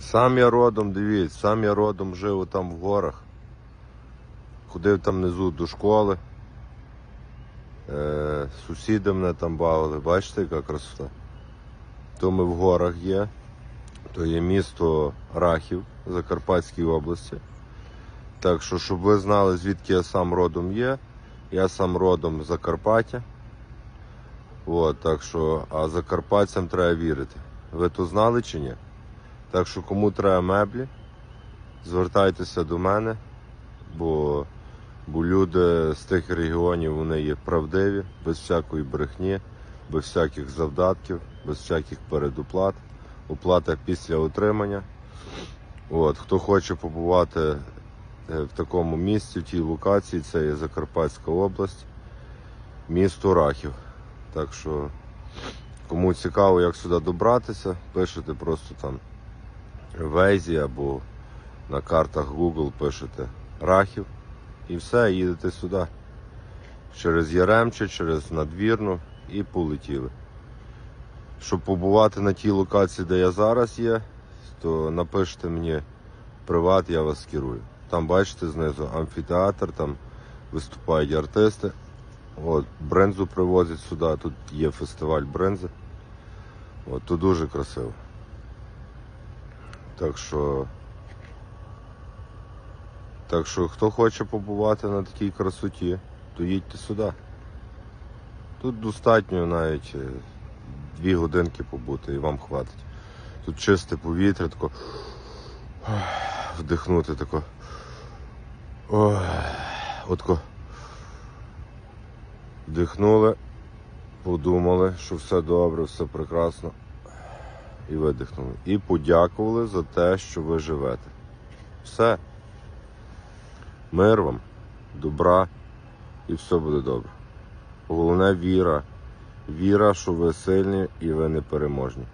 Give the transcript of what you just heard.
Сам я родом, дивіться, сам я родом жив там в горах. Ходив там внизу до школи. Е, сусіди мене там бавили, бачите, яка красота. То ми в горах є, то є місто Рахів Закарпатській області. Так що, щоб ви знали, звідки я сам родом є, я сам родом з Закарпаття. От, так що, а закарпатцям треба вірити. Ви то знали чи ні? Так що кому треба меблі, звертайтеся до мене, бо, бо люди з тих регіонів вони є правдиві, без всякої брехні, без всяких завдатків, без всяких передоплат. Оплата після отримання. От, хто хоче побувати е, в такому місці, в тій локації, це є Закарпатська область, місто Рахів. Так що, кому цікаво, як сюди добратися, пишете просто там Вейзі або на картах Google пишете Рахів і все, їдете сюди. Через Яремче, через надвірну і полетіли. Щоб побувати на тій локації, де я зараз є, то напишіть мені приват, я вас керую. Там бачите знизу амфітеатр, там виступають артисти. От, брензу привозять сюди, тут є фестиваль брензи. От, тут дуже красиво. Так що. Так що, хто хоче побувати на такій красоті, то їдьте сюди. Тут достатньо навіть е, дві годинки побути і вам хватить. Тут чисте повітря, тако вдихнути тако. Ой, отко. Вдихнули, подумали, що все добре, все прекрасно. І видихнули. І подякували за те, що ви живете. Все. Мир вам, добра і все буде добре. Головне віра. Віра, що ви сильні і ви непереможні.